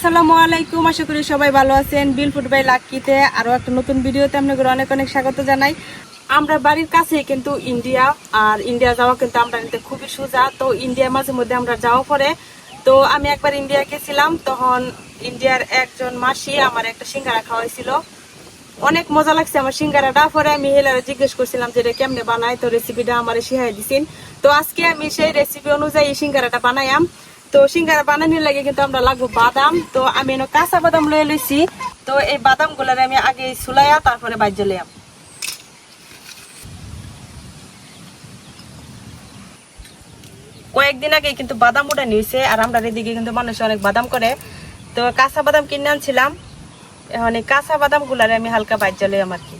আসসালামু আলাইকুম, আশা করি সবাই ভালো আছেন। বিল ফুড বাই লাকিতে আরও একটা নতুন ভিডিওতে আপনাদের অনেক অনেক স্বাগত জানাই। আমরা বাড়ির কাছে কিন্তু ইন্ডিয়া আর ইন্ডিয়া যাওয়া কিন্তু আমরা নিতে খুবই সোজা। তো ইন্ডিয়া মাঝে মধ্যে আমরা যাওয়া পরে, তো আমি একবার ইন্ডিয়া গেছিলাম, তখন ইন্ডিয়ার একজন মাসি আমার একটা সিঙ্গারা খাওয়াইছিল। অনেক মজা লাগছে আমার সিঙ্গারাটা। পরে আমি হেলারে জিজ্ঞেস করছিলাম যে এটা কেমনে বানায়, তো রেসিপিটা আমার শিখাই দিছেন। তো আজকে আমি সেই রেসিপি অনুযায়ী সিঙ্গারাটা বানাইয়াম। তো সিঙ্গারা বানানোর লাগে কিন্তু আমরা লাগবো বাদাম। তো আমি এনে কাঁচা বাদাম লয়ে লইছি। তো এই বাদাম গুলারে আমি আগে সুলাইয়া তারপরে বাজ্য লইয়াম। কয়েকদিন আগে কিন্তু বাদাম উঠে নিয়েছে আর আমরা এদিকে কিন্তু মানুষ অনেক বাদাম করে। তো কাঁচা বাদাম কিনে আনছিলাম। এখন এই কাঁচা বাদাম গুলারে আমি হালকা বাজ্য লইয়াম আর কি।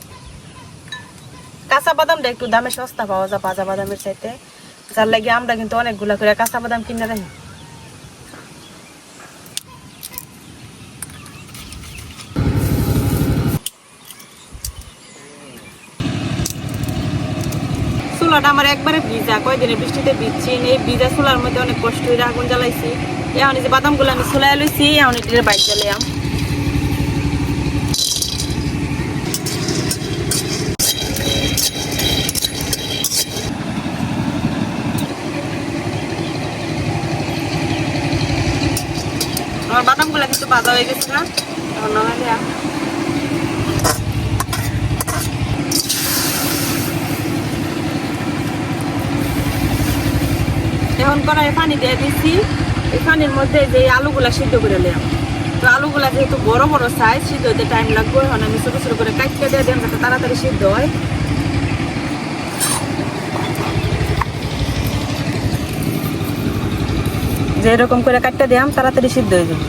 কাঁচা বাদামটা একটু দামে সস্তা পাওয়া যায়, ভাজা বাদামের চাইতে। যার লাগে আমরা কিন্তু অনেকগুলা করে কাঁচা বাদাম কিনে রাখি। চুলাটা আমার একবারে ভিজা কয়দিনে বৃষ্টিতে ভিজছি এই ভিজা চুলার মধ্যে অনেক কষ্ট হয়ে আগুন জ্বালাইছি। এখন যে বাদামগুলো আমি চুলাই লইছি এখন এটির বাইক জ্বালাইয়াম আমার বাদামগুলো কিন্তু ভাজা হয়ে গেছে না এখন নামাই দেয়া। এখন কড়াই পানি দিয়ে দিচ্ছি এই পানির মধ্যে যে আলুগুলা সিদ্ধ করে নিলাম। তো আলুগুলা যেহেতু বড় বড় সাইজ সিদ্ধ হতে টাইম লাগবে এখন আমি ছোট ছোট করে কাটতে দিয়ে দিলাম যাতে তাড়াতাড়ি সিদ্ধ হয়। যে এরকম করে কাটতে দিলাম, তাড়াতাড়ি সিদ্ধ হয়ে যাবে।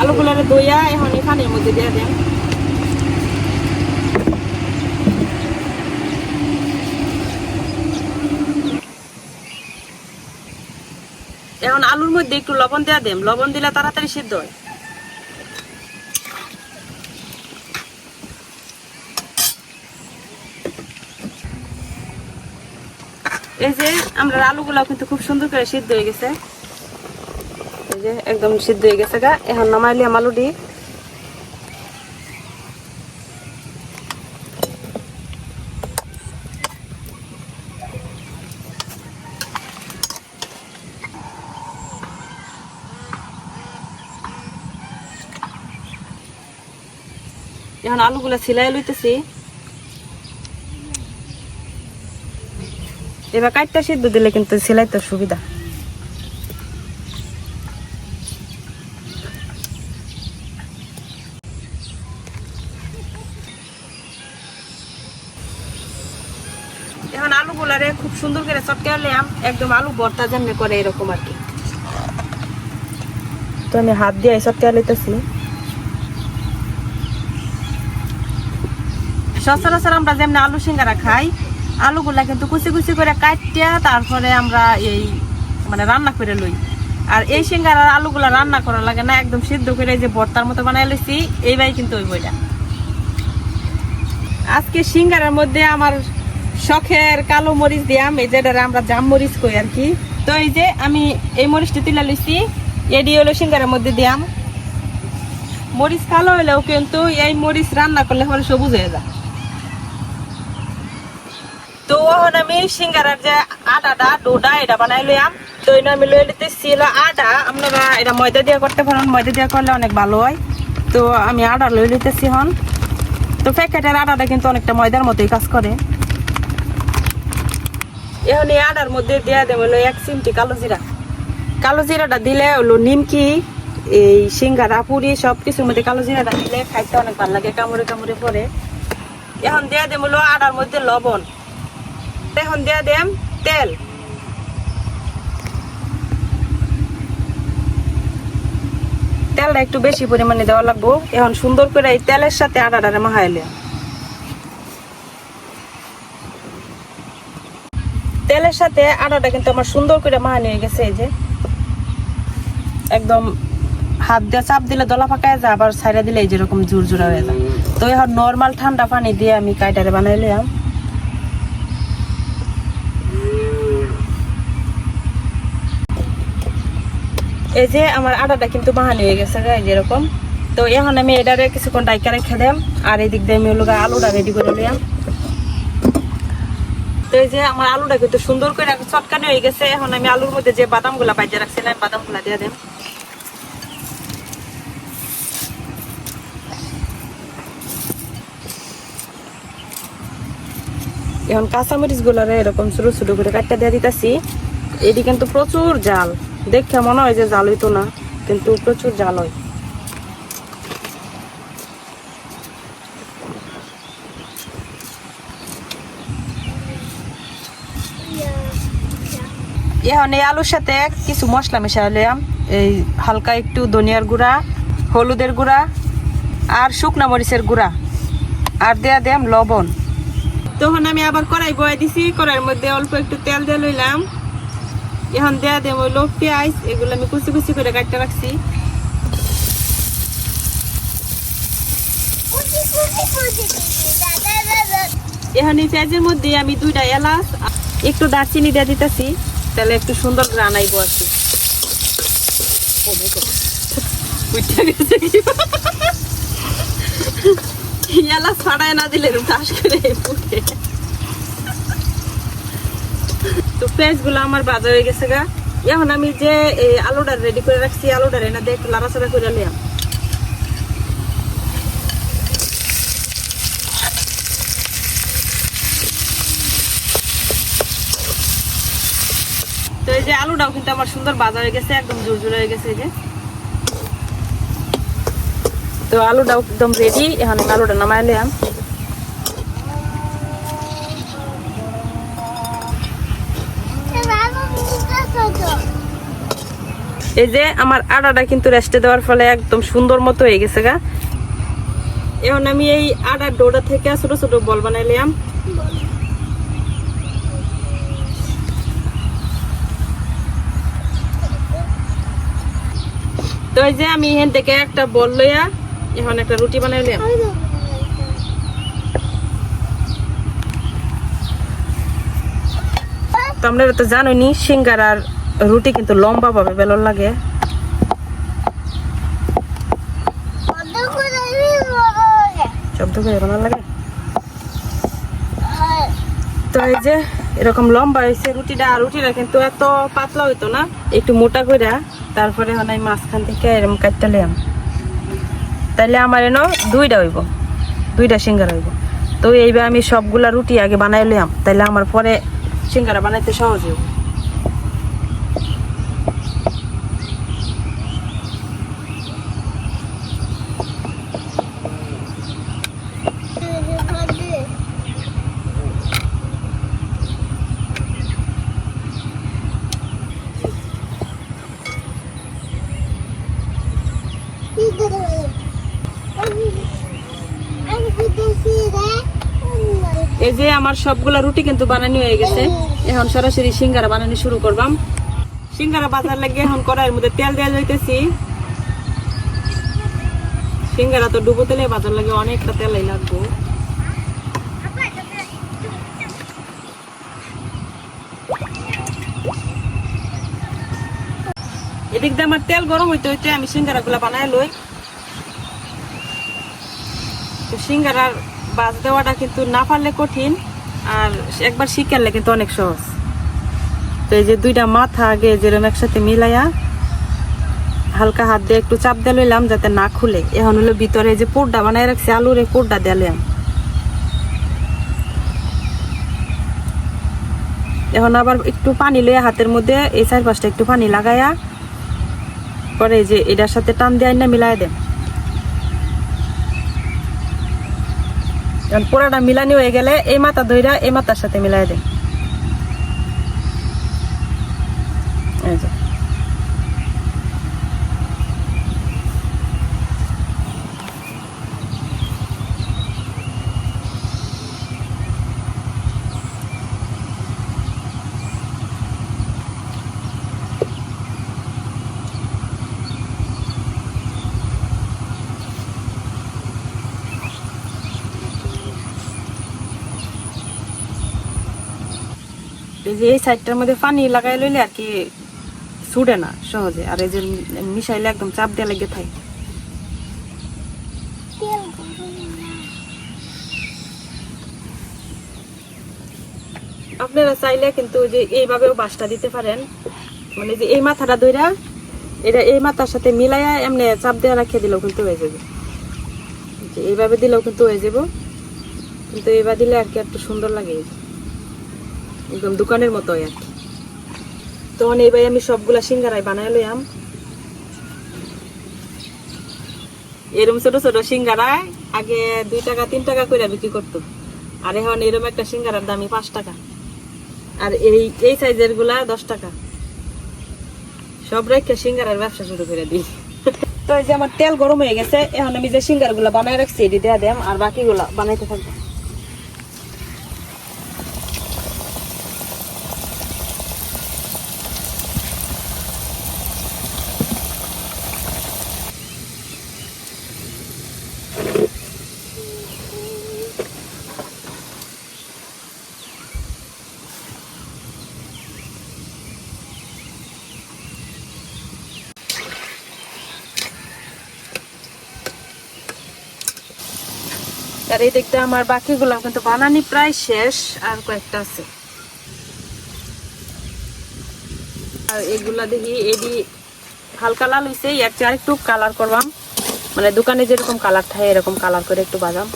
আলুগুলারে দইয়া এখন এই পানির মধ্যে দিয়ে দেন এখন আলুর মধ্যে একটু লবণ দেওয়া দেম। লবণ দিলে তাড়াতাড়ি সিদ্ধ হয়। এই যে আমরা আলুগুলা কিন্তু খুব সুন্দর করে সিদ্ধ হয়ে গেছে। এই যে একদম সিদ্ধ হয়ে গেছে গা। এখন নামাইলি আলু এখন আলুগুলা ছিলাই লইতেছি। এবার কাটটা সিদ্ধ দিলে কিন্তু সিলাইতে সুবিধা। এখন আলু গুলারে খুব সুন্দর করে চটকে নিলাম একদম আলু ভর্তা যেমনি করে এরকম আর কি। তো আমি হাত দিয়ে চটকে লইতেছি সচরাচর আমরা যেমনি আলু সিঙ্গারা খাই, আলুগুলা কিন্তু কুচি কুচি করে কাটিয়া তারপরে আমরা এই মানে রান্না করে লই। আর এই সিঙ্গারার আলুগুলা রান্না করা লাগে না, একদম সিদ্ধ করে যে ভর্তার মতো বানাই লইছি এইবাই কিন্তু ওই বইটা। আজকে সিঙ্গারার মধ্যে আমার শখের কালো মরিচ দিয়াম এই যেটা আমরা জাম মরিচ কই আর কি। তো এই যে আমি এই মরিচটা তুলে লইছি, এডি হলো সিঙ্গারের মধ্যে দিয়াম মরিচ কালো হলেও কিন্তু এই মরিচ রান্না করলে পরে সবুজ হয়ে যায়। তো এখন আমি সিঙ্গারার যে আটাটা ডোডা এটা বানাই লইয়াম। তো এটা আমি লই লিতেছি আটা। আপনারা এটা ময়দা দিয়ে করতে পারেন। ময়দা দিয়ে করলে অনেক ভালো হয়। তো আমি আটা লই লিতেছি হন তো প্যাকেটের আটাটা কিন্তু অনেকটা ময়দার মতোই কাজ করে। এখন এই আটার মধ্যে দেওয়া দেবো হলো এক চিমটি কালো জিরা। কালো জিরাটা দিলে হলো নিমকি, এই সিঙ্গারা, পুরি সব কিছুর মধ্যে কালো জিরাটা দিলে খাইতে অনেক ভালো লাগে, কামড়ে কামড়ে পরে এখন দেওয়া দেবো হলো আটার মধ্যে লবণ। এখন দেওয়া দেম তেল। তেলটা একটু বেশি পরিমাণে দেওয়া লাগবো। এখন সুন্দর করে এই তেলের সাথে আটাটারে মাহাইলে তেলের সাথে আটাটা কিন্তু আমার সুন্দর করে মাহানি হয়ে গেছে এই যে। একদম হাত দিয়ে চাপ দিলে দলা ফাঁকায় যায়, আবার ছাইড়া দিলে এই যেরকম জোড়া হয়ে যায়। তো এখন নর্মাল ঠান্ডা পানি দিয়ে আমি কাইটারে বানাইলাম এই যে আমার আটাটা কিন্তু বাহানি হয়ে গেছে যেরকম তো এখন আমি এটারে কিছুক্ষণ ডাইকা রেখে আর এই দিক দিয়ে আমি হলো আলুটা রেডি করে লিয়াম তো এই যে আমার আলুটা কিন্তু সুন্দর করে চটকানি হয়ে গেছে। এখন আমি আলুর মধ্যে যে বাদামগুলা বাইজে রাখছিলাম বাদামগুলা দিয়ে দেম। এখন কাঁচামরিচ গুলারে এরকম ছোট ছোট করে কাটটা দিয়ে দিতেছি। এটি কিন্তু প্রচুর জাল। দেখে মনে হয় যে জাল হইতো না, কিন্তু প্রচুর জাল হয়। এখন এই আলুর সাথে কিছু মশলা মেশা মিশাইলাম, এই হালকা একটু ধনিয়ার গুঁড়া, হলুদের গুঁড়া, আর শুকনা মরিচের গুঁড়া, আর দেয়া দিলাম লবণ। তখন আমি আবার কড়াই বয়ে দিছি, কড়াইয়ের মধ্যে অল্প একটু তেল দিয়ে লইলাম। এখন দেয়া দেব হইল পেঁয়াজ, এগুলো আমি কুচি কুচি করে কাটতে রাখছি। এখন এই পেঁয়াজের মধ্যে আমি দুইটা এলাচ, একটু দারচিনি দিয়ে দিতেছি, তাহলে একটু সুন্দর গ্রান আইব কি। এলাচ ছাড়াই না দিলে চাষ করে তো পেঁয়াজগুলো আমার বাজা হয়ে গেছে গা। এখন আমি যে এই আলুটা রেডি করে রাখছি, আলুটা এনে দিয়ে একটু করে নিলাম। তো এই যে আলুটাও কিন্তু আমার সুন্দর বাজা হয়ে গেছে, একদম জোর জোর হয়ে গেছে এই যে। তো আলুটাও একদম রেডি এখন আলুটা নামাই নিলাম। এই যে আমার আটাটা কিন্তু রেস্টে দেওয়ার ফলে একদম সুন্দর মতো হয়ে গেছে গা। এখন আমি এই আটার ডোটা থেকে ছোট ছোট বল বানাইলাম তো এই যে আমি এখান থেকে একটা বল লইয়া এখন একটা রুটি বানাইলাম তো আমরা তো জানোনি সিঙ্গার আর রুটি কিন্তু লম্বা ভাবে বেলন লাগে। শব্দ করে বানান লাগে? তো এই যে, এরকম লম্বা হয়েছে রুটিটা, আর রুটিটা কিন্তু এত পাতলা হইতো না, একটু মোটা করে তারপরে হন আমি মাঝখান থেকে এরকম কাটতে লিয়াম তাইলে আমার এনো দুইটা হইব, দুইটা সিঙ্গারা হইব। তো এইবার আমি সবগুলা রুটি আগে বানাই লিয়াম তাইলে আমার পরে সিঙ্গারা বানাইতে সহজ হইব। এই যে আমার সবগুলা রুটি কিন্তু বানানি হয়ে গেছে। এখন সরাসরি সিঙ্গারা বানানি শুরু করবাম। সিঙ্গারা বাজার লাগে এখন কড়াইয়ের মধ্যে তেল দেওয়া যাইতেছি। সিঙ্গারা তো ডুবো তেলে বাজার লাগে অনেকটা তেলাই লাগবো। এদিক দিয়ে আমার তেল গরম হইতে হইতে আমি সিঙ্গারা গুলা বানাই লই। তো সিঙ্গারার বাজ দেওয়াটা কিন্তু না পারলে কঠিন, আর একবার শিখালে কিন্তু অনেক সহজ। তো এই যে দুইটা মাথা আগে যেরকম একসাথে মিলাইয়া হালকা হাত দিয়ে একটু চাপ দিয়ে লইলাম যাতে না খুলে। এখন হলো ভিতরে যে পোড়টা বানাই রাখছি, আলুর এই পোড়টা দিলাম এখন আবার একটু পানি লইয়া হাতের মধ্যে এই চারপাশটা একটু পানি লাগাইয়া পরে যে এটার সাথে টান দিয়ে না মিলাই দেন। পোড়াটা মিলানি হয়ে গেলে এই মাথা ধইরা এই মাথার সাথে মিলাই দেন এই যে এই যে এই সাইডটার মধ্যে পানি লাগাই লইলে আর কি ছুটে না সহজে। আর এই যে মিশাইলে একদম চাপ দিয়ে লেগে থাকে। আপনারা চাইলে কিন্তু যে এইভাবেও বাসটা দিতে পারেন। মানে যে এই মাথাটা ধইরা এটা এই মাথার সাথে মিলাইয়া এমনি চাপ দিয়ে রাখিয়ে দিলেও কিন্তু হয়ে যাবে। এইভাবে দিলেও কিন্তু হয়ে যাব। কিন্তু এইভাবে দিলে আর কি একটু সুন্দর লাগে। একদম দোকানের মতো আর কি। তখন এইবার আমি সবগুলা সিঙ্গারাই বানাই লইয়াম। এরম ছোট ছোট সিঙ্গারায় আগে দুই টাকা, তিন টাকা করে বিক্রি করতো। আর এখন এরম একটা সিঙ্গারার দামই পাঁচ টাকা। আর এই এই সাইজেরগুলা দশ টাকা। সব রেখে সিঙ্গারার ব্যবসা শুরু করে দিই। তো এই যে আমার তেল গরম হয়ে গেছে, এখন আমি যে সিঙ্গারগুলা বানাই রাখছি, এটি দেওয়া দেম আর বাকিগুলা বানাইতে থাকব। আর এই দিকটা আমার বাকিগুলো কিন্তু বানানি প্রায় শেষ, আর কয়েকটা আছে। আর এগুলা দেখি, এডি হালকা লাল হয়েছে এর চেয়ে আরেকটু কালার করবাম। মানে দোকানে যেরকম কালার থাকে, এরকম কালার করে একটু বাজাম।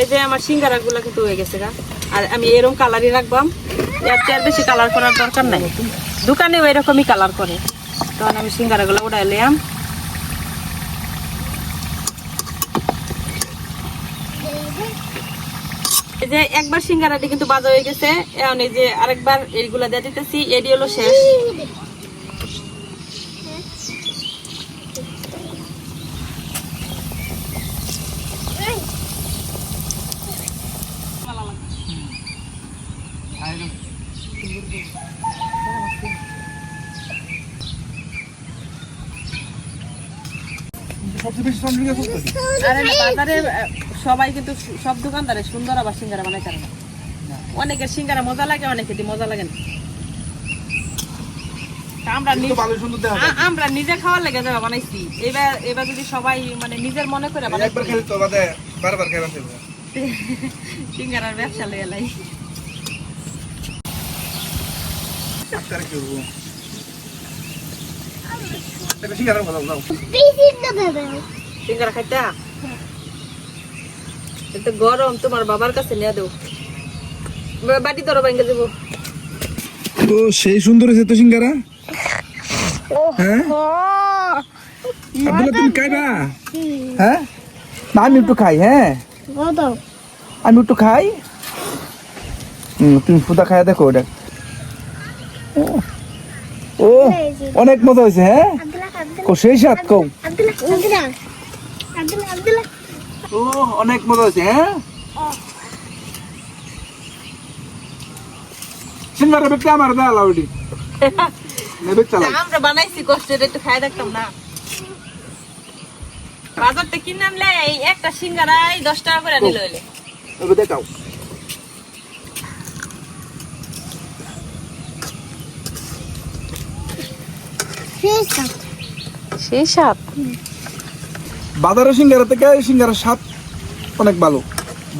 এই যে আমার সিঙ্গারা গুলা কিন্তু হয়ে গেছে গা। আর আমি এরকম কালারই রাখবাম। এর চেয়ে আর বেশি কালার করার দরকার নাই। দোকানেও এরকমই কালার করে। তখন আমি সিঙ্গারা গুলো উড়াই লিয়াম এই যে একবার সিঙ্গারাটি কিন্তু বাজা হয়ে গেছে। এখন এই যে আরেকবার এইগুলা দিয়ে দিতেছি এডি হলো শেষ। সবচেয়ে বেশি বাজারে সবাই কিন্তু সব দোকানদারে সুন্দর আবার সিঙ্গারা বানাইতে পারে না। অনেকের সিঙ্গারা মজা লাগে অনেকের মজা লাগে না। আমরা কিন্তু নিজ- ভালো সুন্দর দেখা আ- আমরা নিজে খাওয়ার লেগে যাওয়া বানাইছি এবার এবার যদি সবাই মানে নিজের মনে করে বানাই সিঙ্গারার ব্যবসা লাই। সিঙ্গারা খাইতা? এত গরম তোমার বাবার কাছে নিয়ে দেবো বাটি ধরো ব্যাংকে যাব তো সেই সুন্দর হয়েছে তো সিঙ্গারা? হ্যাঁ? আব্দুল্লাহ তুমি খাইবা? হ্যাঁ? না আমি একটু খাই হ্যাঁ? আমি একটু খাই। হুম তুমি ফুদা খাইয়া দেখো ওটা। ও, অনেক মজা হয়েছে হ্যাঁ? কো সেই সাত কও। ও অনেক মজা হয়েছে হ্যাঁ? সিঙ্গারা বেকতে আমার দা লাউডি। নেবে চালাই আমরা বানাইছি কষ্টের একটু খাই দেখতাম না। বাজার থেকে কিনে আনলে এই একটা সিঙ্গারাই দশ টাকা করে নিল হইলে এবার দেখাও। সেই সাপ। বাজারের সিঙ্গারা থেকে এই সিঙ্গারার স্বাদ অনেক ভালো।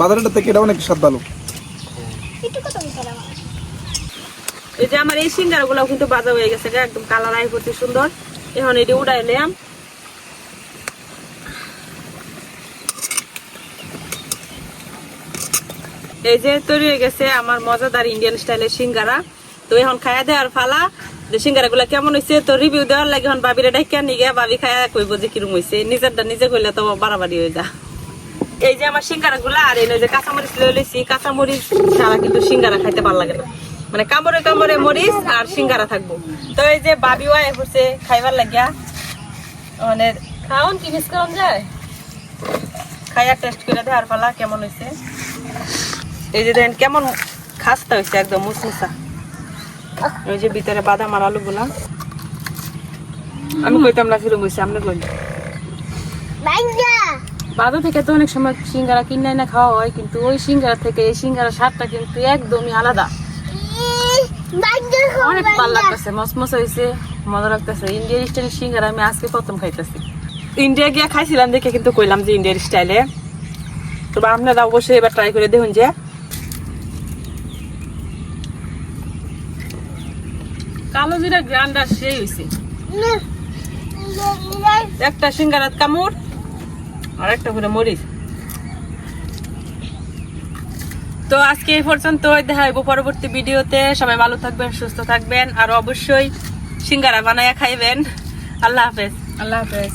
বাজারের থেকে এটা অনেক স্বাদ ভালো। এই যে আমার এই সিঙ্গারা গুলো কিন্তু বাজা হয়ে গেছে গা, একদম কালার আই করতে সুন্দর। এখন এটি উড়াই নিলাম। এই যে তৈরি হয়ে গেছে আমার মজাদার ইন্ডিয়ান স্টাইলের সিঙ্গারা। তো এখন খাইয়া দেওয়ার ফালা যে সিঙ্গারা গুলা কেমন হয়েছে তো রিভিউ দেওয়ার লাগে এখন বাবিরা ডাইকা নিগে বাবি খায়া কইব যে কিরম হয়েছে নিজেরটা নিজে কইলে তো বাড়াবাড়ি হয়ে যা। এই যে আমার সিঙ্গারা গুলা আর এই যে কাঁচামরিচ লয়ে লইছি, কাঁচামরিচ ছাড়া কিন্তু সিঙ্গারা খাইতে ভালো লাগে না। মানে কামড়ে কামড়ে মরিচ আর সিঙ্গারা থাকব। তো এই যে বাবি ওয়াই হচ্ছে খাইবার লাগিয়া। মানে খাওন কি মিস করন যায়? খাইয়া টেস্ট করে দেওয়ার পালা কেমন হয়েছে এই যে দেখেন, কেমন খাস্তা হয়েছে একদম মুসমুসা। ওই যে ভিতরে বাদাম আর আলু গুলা আমি কইতাম না ফিরুম কই বাজার থেকে তো অনেক সময় সিঙ্গারা কিনে না খাওয়া হয় কিন্তু ওই সিঙ্গারা থেকে এই সিঙ্গারা স্বাদটা কিন্তু একদমই আলাদা। অনেক ভালো লাগতেছে মসমস হয়েছে মজা লাগতেছে। ইন্ডিয়ার স্টাইল সিঙ্গারা আমি আজকে প্রথম খাইতেছি। ইন্ডিয়া গিয়ে খাইছিলাম দেখে কিন্তু কইলাম যে ইন্ডিয়ার স্টাইলে। তো আপনারা অবশ্যই এবার ট্রাই করে দেখুন যে কালো জিরা গ্রান্ডার সেই হয়েছে একটা সিঙ্গারাত কামড় আর একটা করে মরিচ। তো আজকে এই পর্যন্ত দেখা হইব পরবর্তী ভিডিওতে। সবাই ভালো থাকবেন, সুস্থ থাকবেন, আর অবশ্যই সিঙ্গারা বানায়া খাইবেন। আল্লাহ হাফেজ। আল্লাহ হাফেজ।